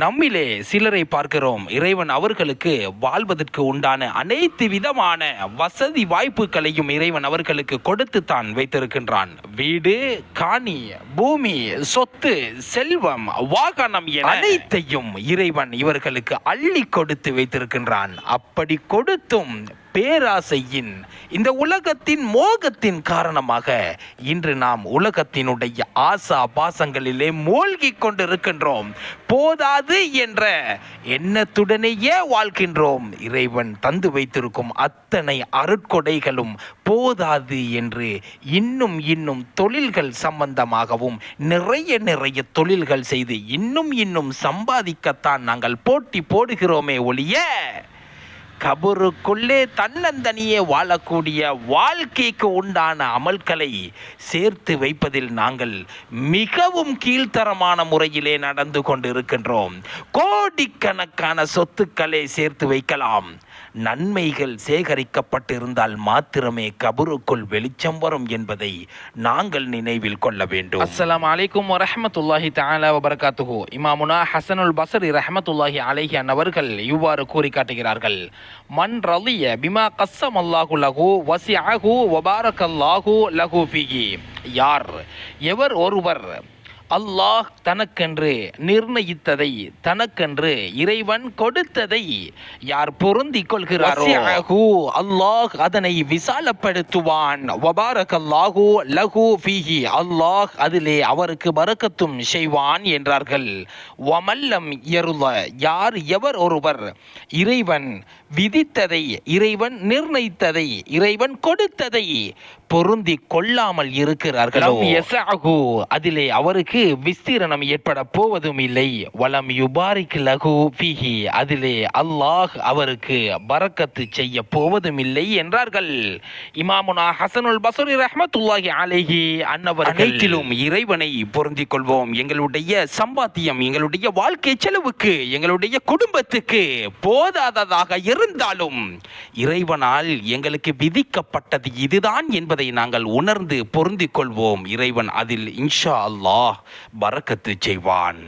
நம்மிலே சிலரை பார்க்கிறோம். இறைவன் அவர்களுக்கு வாழ்வதற்கு உண்டான அனைத்து விதமான வசதி வாய்ப்புகளையும் இறைவன் அவர்களுக்கு கொடுத்து தான் வைத்திருக்கின்றான். வீடு காணி பூமி சொத்து செல்வம் வாகனம் என அனைத்தையும் இறைவன் இவர்களுக்கு அள்ளி கொடுத்து வைத்திருக்கின்றான். அப்படி கொடுத்தும் பேராசையின் இந்த உலகத்தின் மோகத்தின் காரணமாக இன்று நாம் உலகத்தினுடைய ஆசா பாசங்களிலே மூழ்கிக் கொண்டிருக்கின்றோம். போதாது என்ற எண்ணத்துடனேயே வாழ்கின்றோம். இறைவன் தந்து வைத்திருக்கும் அத்தனை அருட்கொடைகளும் போதாது என்று இன்னும் இன்னும் தொழில்கள் சம்பந்தமாகவும் நிறைய நிறைய தொழில்கள் செய்து இன்னும் இன்னும் சம்பாதிக்கத்தான் நாங்கள் போட்டி போடுகிறோமே ஒழிய கபருக்குள்ளே தன்னந்தனியே வாழக்கூடிய வாழ்க்கைக்கு உண்டான அமல்களை சேர்த்து வைப்பதில் நாங்கள் மிகவும் கீழ்த்தரமான முறையிலே நடந்து கொண்டிருக்கின்றோம். கோடிக்கணக்கான சொத்துக்களை சேர்த்து வைக்கலாம். நன்மைகள் சேகரிக்கப்பட்டிருந்தால் மாத்திரமே கபருக்குள் வெளிச்சம் வரும் என்பதை நாங்கள் நினைவில் கொள்ள வேண்டும். அஸ்லாம் அலைக்கும் வரஹ்மத்துல்லாஹி தாலா வபரகாத்துஹு. இமாமுனா ஹசனுல் பசரி ரஹமத்துல்லாஹி அலைஹி அன்னவர்கள் இவ்வாறு கூறி காட்டுகிறார்கள். மன் ரலிய பிமா கஸ்ஸம் அல்லாஹு லகு வசி அகு வசிஅஹு வபாரக்கல்லாஹு லகு பிகி யார்? எவர் ஒருவர் அல்லாஹ் தனக்கென்று நிர்ணயித்ததை தனக்கென்று இறைவன் கொடுத்ததை யார் பொருந்திக் கொள்கிறாரோ அல்லாஹ் அதனை விசாலப்படுத்துவான். வபாரகல்லாஹு லஹு ஃபீஹி. அல்லாஹ் அதிலே அவருக்கு பரக்கத்தும் செய்வான் என்றார்கள். வமல்லம் யருள யார் எவர் ஒருவர் இறைவன் விதித்ததை இறைவன் நிர்ணயித்ததை இறைவன் கொடுத்ததை பொருந்தி கொள்ளாமல் இருக்கிறார்களோ அதிலே அவருக்கு விஸ்தீரணம் ஏற்பட போவதும் இல்லை. வலம் யுபாரிக் லகு பிஹி அதிலே அல்லாஹ் அவருக்கு பறக்கத்து செய்ய போவதும் இல்லை என்றார்கள். இமாமுனா ஹசனுல் பசூரி ரஹமத்துல்லாஹி அலேஹி அன்னவர் அனைத்திலும் இறைவனை பொருந்திக் கொள்வோம். எங்களுடைய சம்பாத்தியம் எங்களுடைய வாழ்க்கை செலவுக்கு எங்களுடைய குடும்பத்துக்கு போதாததாக இருந்தாலும் இறைவனால் எங்களுக்கு விதிக்கப்பட்டது இதுதான் என்பதை நாங்கள் உணர்ந்து பொருந்திக் கொள்வோம். இறைவன் அதில் இன்ஷா அல்லாஹ் பறக்கத்து செய்வான்.